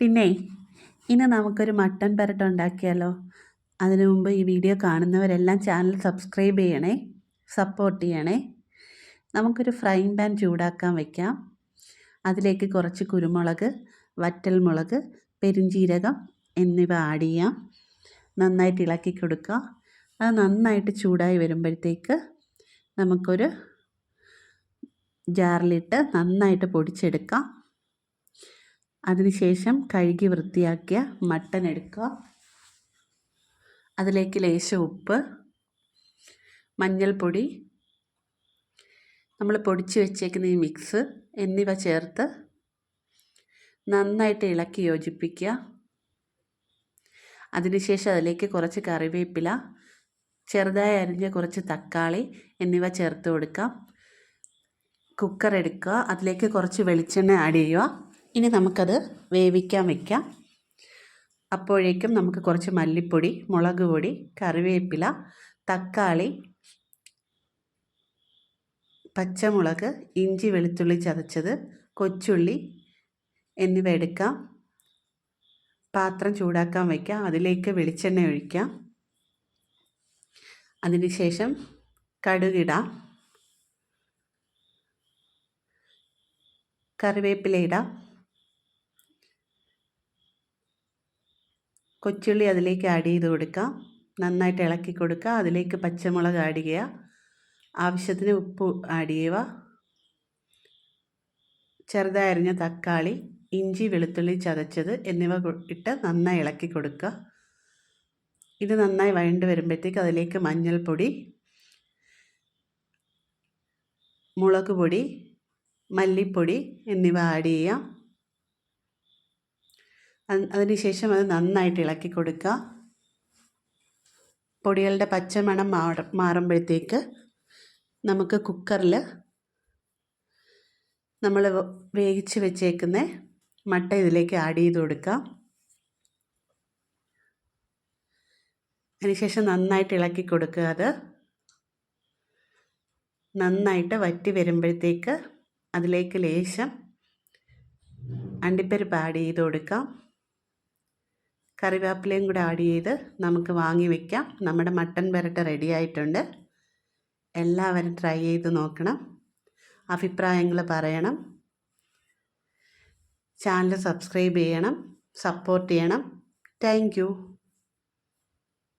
പിന്നെ ഇനി നമുക്കൊരു മട്ടൻ പെരട്ട ഉണ്ടാക്കിയാലോ? അതിനു മുമ്പ് ഈ വീഡിയോ കാണുന്നവരെല്ലാം ചാനൽ സബ്സ്ക്രൈബ് ചെയ്യണേ സപ്പോർട്ട് ചെയ്യണേ. നമുക്കൊരു ഫ്രൈങ് പാൻ ചൂടാക്കാൻ വയ്ക്കാം അതിലേക്ക് കുറച്ച് കുരുമുളക് വറ്റൽമുളക് പെരിഞ്ചീരകം എന്നിവ ആഡ് ചെയ്യാം. നന്നായിട്ട് ഇളക്കി കൊടുക്കുക. അത് നന്നായിട്ട് ചൂടായി വരുമ്പോഴത്തേക്ക് നമുക്കൊരു ജാറിലിട്ട് നന്നായിട്ട് പൊടിച്ചെടുക്കാം. അതിനുശേഷം കഴുകി വൃത്തിയാക്കിയ മട്ടൻ എടുക്കുക. അതിലേക്ക് ലേശം ഉപ്പ് മഞ്ഞൾപ്പൊടി നമ്മൾ പൊടിച്ച് വെച്ചേക്കുന്ന ഈ മിക്സ് എന്നിവ ചേർത്ത് നന്നായിട്ട് ഇളക്കി യോജിപ്പിക്കുക. അതിനുശേഷം അതിലേക്ക് കുറച്ച് കറിവേപ്പില ചെറുതായി അരിഞ്ഞ കുറച്ച് തക്കാളി എന്നിവ ചേർത്ത് കൊടുക്കാം. കുക്കർ എടുക്കുക. അതിലേക്ക് കുറച്ച് വെളിച്ചെണ്ണ ആഡ് ചെയ്യുക. ഇനി നമുക്കത് വേവിക്കാൻ വയ്ക്കാം അപ്പോഴേക്കും നമുക്ക് കുറച്ച് മല്ലിപ്പൊടി മുളക് പൊടി കറിവേപ്പില തക്കാളി പച്ചമുളക് ഇഞ്ചി വെളുത്തുള്ളി ചതച്ചത് കൊച്ചുള്ളി എന്നിവ എടുക്കാം. പാത്രം ചൂടാക്കാൻ വയ്ക്കാം അതിലേക്ക് വെളിച്ചെണ്ണ ഒഴിക്കാം. അതിനുശേഷം കടുകിടാം കറിവേപ്പില ഇടാം. കൊച്ചുള്ളി അതിലേക്ക് ആഡ് ചെയ്ത് കൊടുക്കാം നന്നായിട്ട് ഇളക്കി കൊടുക്കുക. അതിലേക്ക് പച്ചമുളക് ആഡ് ചെയ്യുക. ആവശ്യത്തിന് ഉപ്പ് ആഡ് ചെയ്യുക. ചെറുതായി അരിഞ്ഞ തക്കാളി ഇഞ്ചി വെളുത്തുള്ളി ചതച്ചത് എന്നിവ ഇട്ട് നന്നായി ഇളക്കി കൊടുക്കുക. ഇത് നന്നായി വഴണ്ട് വരുമ്പോഴത്തേക്ക് അതിലേക്ക് മഞ്ഞൾപ്പൊടി മുളക് പൊടി മല്ലിപ്പൊടി എന്നിവ ആഡ് ചെയ്യാം അതിനുശേഷം അത് നന്നായിട്ട് ഇളക്കി കൊടുക്കുക. പൊടികളുടെ പച്ചമണം മാറ മാറുമ്പോഴത്തേക്ക് നമുക്ക് കുക്കറിൽ നമ്മൾ വേവിച്ച് വെച്ചേക്കുന്ന മട്ട ഇതിലേക്ക് ആഡ് ചെയ്ത് കൊടുക്കാം അതിനുശേഷം നന്നായിട്ട് ഇളക്കി കൊടുക്കുക അത്. നന്നായിട്ട് വറ്റി വരുമ്പോഴത്തേക്ക് അതിലേക്ക് ലേശം അണ്ടിപ്പരിപ്പ് ആഡ് ചെയ്ത് കൊടുക്കാം. കറിവേപ്പിലയും കൂടെ ആഡ് ചെയ്ത് നമുക്ക് വാങ്ങി വയ്ക്കാം നമ്മുടെ മട്ടൻ പെരട്ട റെഡി ആയിട്ടുണ്ട്. എല്ലാവരും ട്രൈ ചെയ്ത് നോക്കണം. അഭിപ്രായങ്ങൾ പറയണം. ചാനൽ സബ്സ്ക്രൈബ് ചെയ്യണം. സപ്പോർട്ട് ചെയ്യണം. താങ്ക്